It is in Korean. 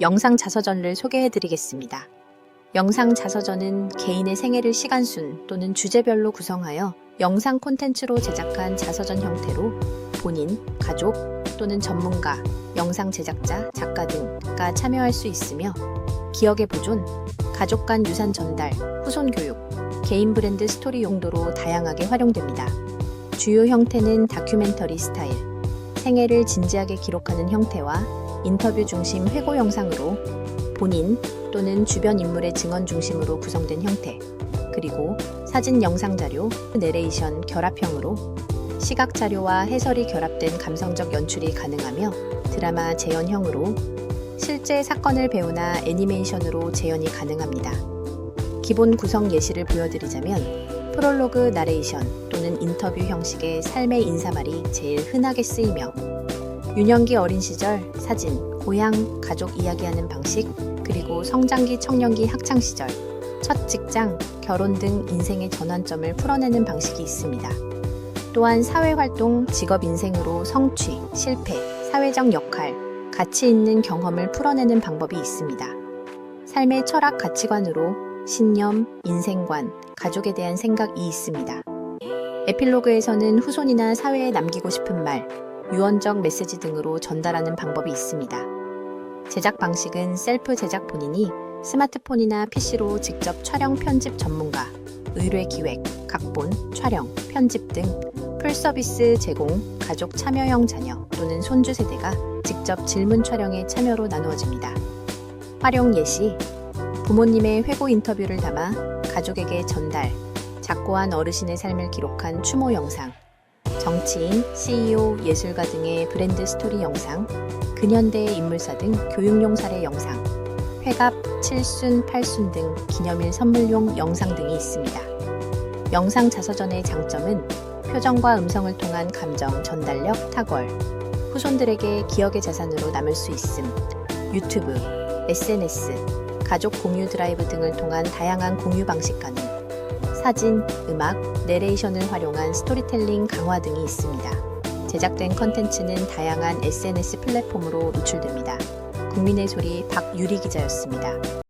영상 자서전을 소개해 드리겠습니다. 영상 자서전은 개인의 생애를 시간순 또는 주제별로 구성하여 영상 콘텐츠로 제작한 자서전 형태로 본인, 가족 또는 전문가, 영상 제작자, 작가 등가 참여할 수 있으며 기억의 보존, 가족 간 유산 전달, 후손 교육, 개인 브랜드 스토리 용도로 다양하게 활용됩니다. 주요 형태는 다큐멘터리 스타일, 생애를 진지하게 기록하는 형태와 인터뷰 중심 회고 영상으로 본인 또는 주변 인물의 증언 중심으로 구성된 형태, 그리고 사진 영상 자료, 내레이션 결합형으로 시각 자료와 해설이 결합된 감성적 연출이 가능하며 드라마 재현형으로 실제 사건을 배우나 애니메이션으로 재현이 가능합니다. 기본 구성 예시를 보여드리자면 프롤로그 나레이션 또는 인터뷰 형식의 삶의 인사말이 제일 흔하게 쓰이며 유년기 어린 시절 사진, 고향, 가족 이야기하는 방식, 그리고 성장기 청년기 학창 시절, 첫 직장, 결혼 등 인생의 전환점을 풀어내는 방식이 있습니다. 또한 사회 활동, 직업 인생으로 성취, 실패, 사회적 역할, 가치 있는 경험을 풀어내는 방법이 있습니다. 삶의 철학 가치관으로 신념, 인생관, 가족에 대한 생각이 있습니다. 에필로그에서는 후손이나 사회에 남기고 싶은 말, 유언적 메시지 등으로 전달하는 방법이 있습니다. 제작 방식은 셀프 제작본이니 스마트폰이나 PC로 직접 촬영 편집 전문가, 의뢰 기획, 각본, 촬영, 편집 등 풀서비스 제공, 가족 참여형 자녀 또는 손주 세대가 직접 질문 촬영에 참여로 나누어집니다. 활용 예시 부모님의 회고 인터뷰를 담아 가족에게 전달, 작고한 어르신의 삶을 기록한 추모 영상, 정치인, CEO, 예술가 등의 브랜드 스토리 영상, 근현대의 인물사 등 교육용 사례 영상, 회갑, 칠순, 팔순 등 기념일 선물용 영상 등이 있습니다. 영상 자서전의 장점은 표정과 음성을 통한 감정 전달력 탁월, 후손들에게 기억의 자산으로 남을 수 있음, 유튜브, SNS, 가족 공유 드라이브 등을 통한 다양한 공유 방식 가능, 사진, 음악, 내레이션을 활용한 스토리텔링 강화 등이 있습니다. 제작된 컨텐츠는 다양한 SNS 플랫폼으로 노출됩니다. 국민의 소리 박유리 기자였습니다.